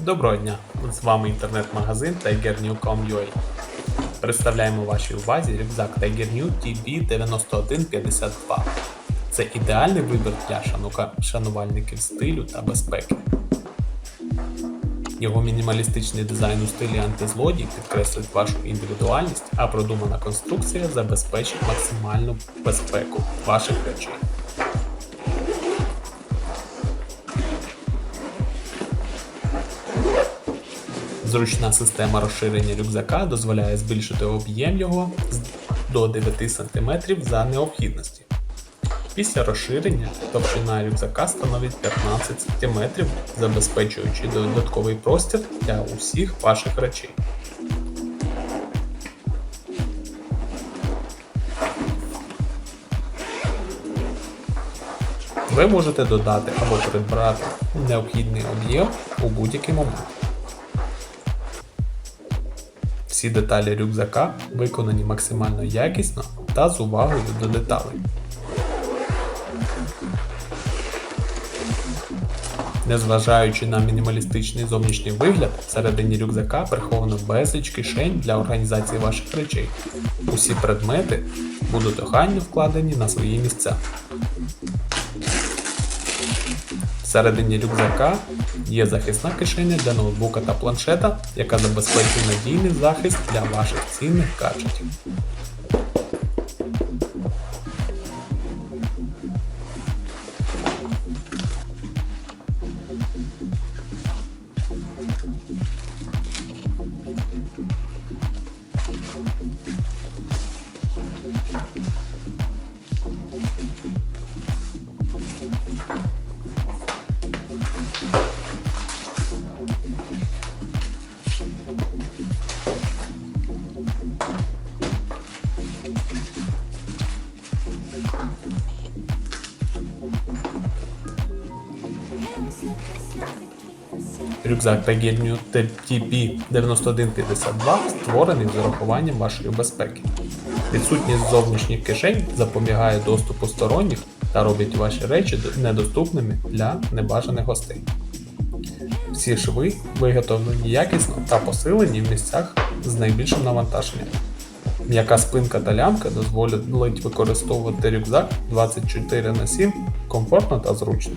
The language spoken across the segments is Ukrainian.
Доброго дня! З вами інтернет-магазин TigerNew.com.ua Представляємо вашій увазі рюкзак Tiger New TB9152. Це ідеальний вибір для шанувальників стилю та безпеки. Його мінімалістичний дизайн у стилі антизлодій підкреслить вашу індивідуальність, а продумана конструкція забезпечить максимальну безпеку ваших речей. Зручна система розширення рюкзака дозволяє збільшити об'єм його до 9 см за необхідності. Після розширення товщина рюкзака становить 15 см, забезпечуючи додатковий простір для усіх ваших речей. Ви можете додати або прибрати необхідний об'єм у будь-який момент. Всі деталі рюкзака виконані максимально якісно та з увагою до деталей. Незважаючи на мінімалістичний зовнішній вигляд, всередині рюкзака приховано безліч кишень для організації ваших речей. Усі предмети будуть охайно вкладені на свої місця. Всередині рюкзака є захисна кишеня для ноутбука та планшета, яка забезпечує надійний захист для ваших цінних гаджетів. Рюкзак Tiger TB9152 створений з урахуванням вашої безпеки. Відсутність зовнішніх кишень запобігає доступу сторонніх та робить ваші речі недоступними для небажаних гостей. Всі шви виготовлені якісно та посилені в місцях з найбільшим навантаженням. М'яка спинка та лямка дозволять використовувати рюкзак 24 на 7 комфортно та зручно.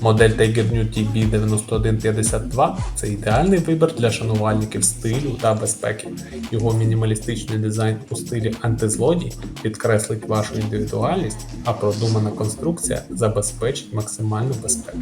Модель Tiger New TB 9152 це ідеальний вибір для шанувальників стилю та безпеки. Його мінімалістичний дизайн у стилі антизлодій підкреслить вашу індивідуальність, а продумана конструкція забезпечить максимальну безпеку.